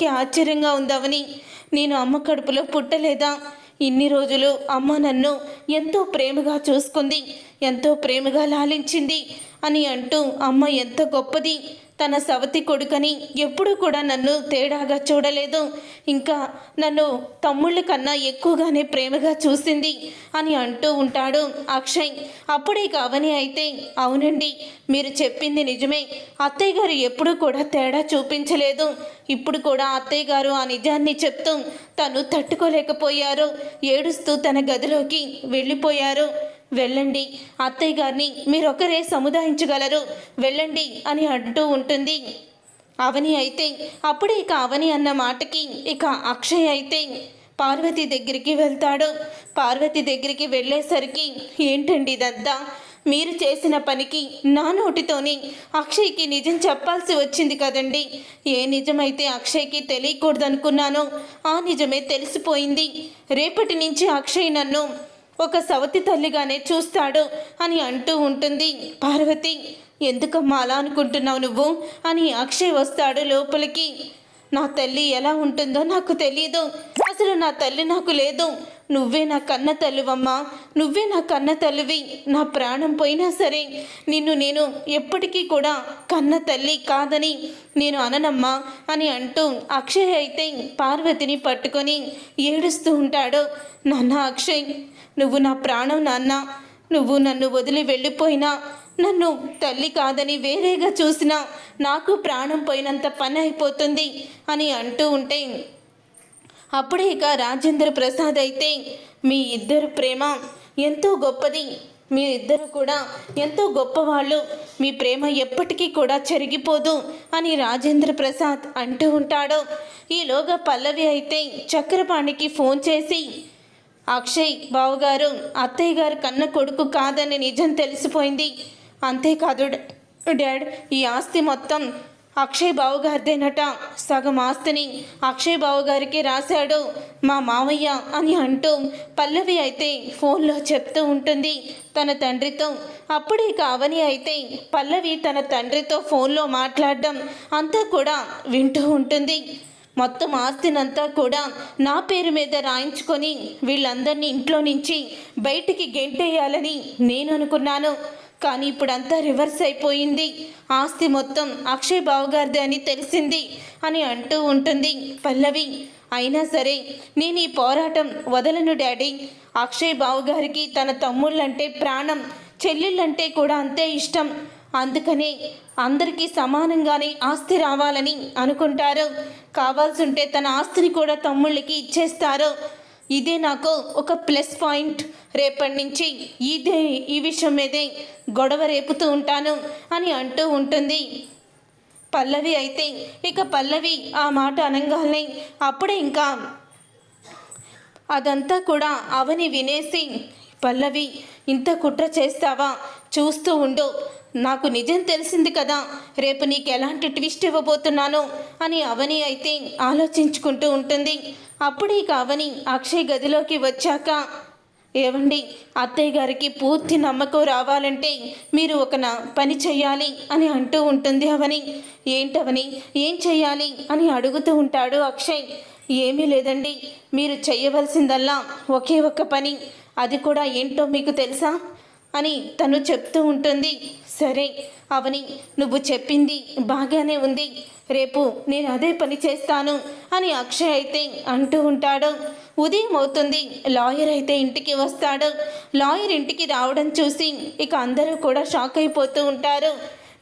కి ఆశ్చర్యంగా ఉందావని. నేను అమ్మ కడుపులో పుట్టలేదా? ఇన్ని రోజులు అమ్మ నన్ను ఎంతో ప్రేమగా చూసుకుంది ఎంతో ప్రేమగా లాలించింది అని అంటూ అమ్మ ఎంత గొప్పది? తన సవతి కొడుకని ఎప్పుడూ కూడా నన్ను తేడాగా చూడలేదు. ఇంకా నన్ను తమ్ముళ్ళ కన్నా ఎక్కువగానే ప్రేమగా చూసింది అని అంటూ ఉంటాడు అక్షయ్. అప్పుడే కావని అయితే అవునండి మీరు చెప్పింది నిజమే. అత్తయ్య గారు ఎప్పుడూ కూడా తేడా చూపించలేదు. ఇప్పుడు కూడా అత్తయ్య గారు ఆ నిజాన్ని చెప్తూ తను తట్టుకోలేకపోయారు. ఏడుస్తూ తన గదిలోకి వెళ్ళిపోయారు. వెళ్ళండి. అత్తయ్య గారిని మీరొకరే సముదాయించగలరు. వెళ్ళండి అని అంటూ ఉంటుంది. అవని అయితే అప్పుడే ఇక అవని అన్న మాటకి ఇక అక్షయ్ అయితే పార్వతి దగ్గరికి వెళ్తాడు. పార్వతి దగ్గరికి వెళ్ళేసరికి ఏంటండి ఇదంతా? మీరు చేసిన పనికి నా నోటితోనే అక్షయ్కి నిజం చెప్పాల్సి వచ్చింది కదండి. ఏ నిజమైతే అక్షయ్కి తెలియకూడదనుకున్నానో ఆ నిజమే తెలిసిపోయింది. రేపటి నుంచి అక్షయ్ నన్ను ఒక సవతి తల్లిగానే చూస్తాడు అని అంటూ ఉంటుంది. పార్వతి ఎందుకమ్మా అలా అనుకుంటున్నావు నువ్వు? అని అక్షయ్ వస్తాడు లోపలికి. నా తల్లి ఎలా ఉంటుందో నాకు తెలియదు అసలు నా తల్లి నాకు లేదు. నువ్వే నా కన్న తల్లివమ్మా. నువ్వే నా కన్న తల్లివి. నా ప్రాణం పోయినా సరే నిన్ను నేను ఎప్పటికీ కూడా కన్న తల్లి కాదని నేను అననమ్మా అని అంటూ అక్షయ్ అయితే పార్వతిని పట్టుకొని ఏడుస్తూ ఉంటాడు. నాన్న అక్షయ్ నువ్వు నా ప్రాణం నాన్న. నువ్వు నన్ను వదిలి వెళ్ళిపోయినా నన్ను తల్లి కాదని వేరేగా చూసినా నాకు ప్రాణం పోయినంత పని అయిపోతుంది అని అంటూ ఉంటే అప్పుడే ఇక రాజేంద్ర ప్రసాద్ అయితే మీ ఇద్దరు ప్రేమ ఎంతో గొప్పది. మీ ఇద్దరు కూడా ఎంతో గొప్పవాళ్ళు. మీ ప్రేమ ఎప్పటికీ కూడా చెరిగిపోదు అని రాజేంద్ర ప్రసాద్ అంటూ ఉంటాడు. ఈలోగా పల్లవి అయితే చక్రపాణికి ఫోన్ చేసి అక్షయ్ బావగారు అత్తయ్య గారు కన్న కొడుకు కాదని నిజం తెలిసిపోయింది. అంతేకాదు డాడ్ ఈ ఆస్తి మొత్తం అక్షయ్ బావగారిదేనట. సగం ఆస్తిని అక్షయ్ బావగారికి రాశాడు మా మావయ్య అని అంటూ పల్లవి అయితే ఫోన్లో చెప్తూ ఉంటుంది తన తండ్రితో. అప్పుడే కావని అయితే పల్లవి తన తండ్రితో ఫోన్లో మాట్లాడడం అంతా కూడా వింటూ ఉంటుంది. మొత్తం ఆస్తినంతా కూడా నా పేరు మీద రాయించుకొని వీళ్ళందరినీ ఇంట్లో నుంచి బయటికి గెంటేయాలని నేను అనుకున్నాను. కానీ ఇప్పుడంతా రివర్స్ అయిపోయింది. ఆస్తి మొత్తం అక్షయ్ బావగారిదే అని తెలిసింది అని అంటూ ఉంటుంది పల్లవి. అయినా సరే నేను ఈ పోరాటం వదలను డాడీ. అక్షయ్ బావగారికి తన తమ్ముళ్ళంటే ప్రాణం చెల్లెళ్ళంటే కూడా అంతే ఇష్టం. అందుకనే అందరికీ సమానంగానే ఆస్తి రావాలని అనుకుంటారు. కావాల్సుంటే తన ఆస్తిని కూడా తమ్ముళ్ళకి ఇచ్చేస్తారు. ఇదే నాకు ఒక ప్లస్ పాయింట్. రేపటి నుంచి ఇదే ఈ విషయం మీదే గొడవ రేపుతూ ఉంటాను అని అంటూ ఉంటుంది. పల్లవి అయితే ఇక పల్లవి ఆ మాట అనగానే అప్పుడే ఇంకా అదంతా కూడా అవని వినేసి పల్లవి ఇంత కుట్ర చేస్తావా? చూస్తూ ఉండు. నాకు నిజం తెలిసింది కదా రేపు నీకు ఎలాంటి ట్విస్ట్ ఇవ్వబోతున్నానో అని అవని అయితే ఆలోచించుకుంటూ ఉంటుంది. అప్పుడు ఇక అవని అక్షయ్ గదిలోకి వచ్చాక ఏవండి అత్తయ్య గారికి పూర్తి నమ్మకం రావాలంటే మీరు ఒక నా పని చెయ్యాలి అని అంటూ ఉంటుంది అవని. ఏంటవని ఏం చెయ్యాలి అని అడుగుతూ ఉంటాడు అక్షయ్. ఏమీ లేదండి మీరు చేయవలసిందల్లా ఒకే ఒక్క పని. అది కూడా ఏంటో మీకు తెలుసా? అని తను చెప్తూ ఉంటుంది. సరే అవని నువ్వు చెప్పింది బాగానే ఉంది. రేపు నేను అదే పని చేస్తాను అని అక్షయ్ అయితే అంటూ ఉంటాడు. ఉదయం అవుతుంది. లాయర్ అయితే ఇంటికి వస్తాడు. లాయర్ ఇంటికి రావడం చూసి ఇక అందరూ కూడా షాక్ అయిపోతూ ఉంటారు.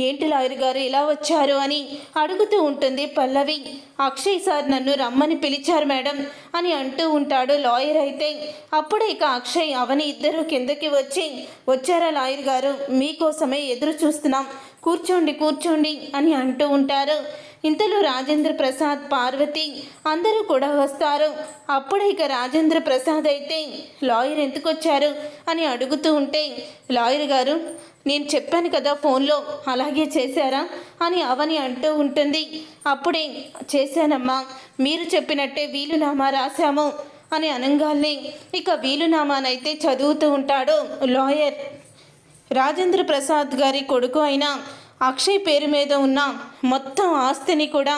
ఏంటి లాయర్ గారు ఇలా వచ్చారు అని అడుగుతూ ఉంటుంది పల్లవి. అక్షయ్ సార్ నన్ను రమ్మని పిలిచారు మేడం అని అంటూ ఉంటాడు లాయర్ అయితే. అప్పుడే ఇక అక్షయ్ అవని ఇద్దరు కిందకి వచ్చి వచ్చారా లాయర్ గారు? మీకోసమే ఎదురు చూస్తున్నాం. కూర్చోండి కూర్చోండి అని అంటూ ఉంటారు. ఇంతలో రాజేంద్ర ప్రసాద్ పార్వతి అందరూ కూడా వస్తారు. అప్పుడే ఇక రాజేంద్ర ప్రసాద్ అయితే లాయర్ ఎందుకు వచ్చారు అని అడుగుతూ ఉంటే లాయర్ గారు నేను చెప్పాను కదా ఫోన్లో అలాగే చేశారా? అని అవని అంటూ ఉంటుంది. అప్పుడే చేశానమ్మా మీరు చెప్పినట్టే వీలునామా రాశాము అని అనగానే ఇక వీలునామానైతే చదువుతూ ఉంటాడు లాయర్. రాజేంద్ర ప్రసాద్ గారి కొడుకు అయిన అక్షయ్ పేరు మీద ఉన్న మొత్తం ఆస్తిని కూడా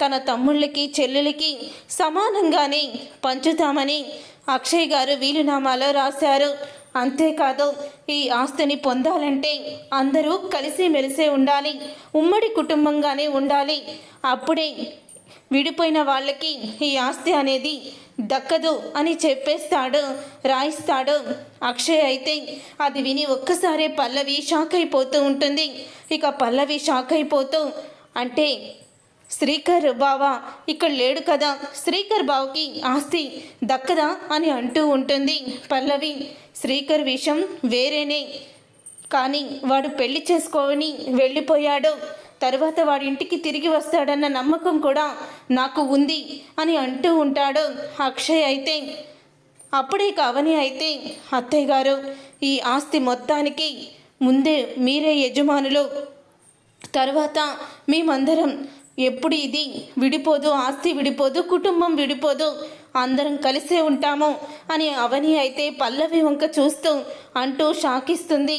తన తమ్ముళ్ళకి చెల్లెలకి సమానంగానే పంచుతామని అక్షయ్ గారు వీలునామాలో రాశారు. అంతేకాదు ఈ ఆస్తిని పొందాలంటే అందరూ కలిసిమెలిసే ఉండాలి ఉమ్మడి కుటుంబంగానే ఉండాలి. అప్పుడే విడిపోయిన వాళ్ళకి ఈ ఆస్తి అనేది దక్కదు అని చెప్పేస్తాడు రాయిస్తాడు. అక్షయ్ అయితే అది విని ఒక్కసారే పల్లవి షాక్ అయిపోతూ ఉంటుంది. ఇక పల్లవి షాక్ అయిపోతూ అంటే శ్రీకర్ బావ ఇక్కడ లేడు కదా శ్రీకర్ బావకి ఆస్తి దక్కదా అని అంటూ ఉంటుంది పల్లవి. శ్రీకర్ విషయం వేరేనే కానీ వాడు పెళ్ళి చేసుకొని వెళ్ళిపోయాడు. తర్వాత వాడి ఇంటికి తిరిగి వస్తాడన్న నమ్మకం కూడా నాకు ఉంది అని అంటూ ఉంటాడు అక్షయ్ అయితే. అప్పుడే కవని అయితే అత్తయ్య గారు ఈ ఆస్తి మొత్తానికి ముందే మీరే యజమానులు. తర్వాత మేమందరం ఎప్పుడు ఇది విడిపోదు ఆస్తి విడిపోదు కుటుంబం విడిపోదు అందరం కలిసే ఉంటాము అని అవని అయితే పల్లవి వంక చూస్తూ అంటూ షాకిస్తుంది.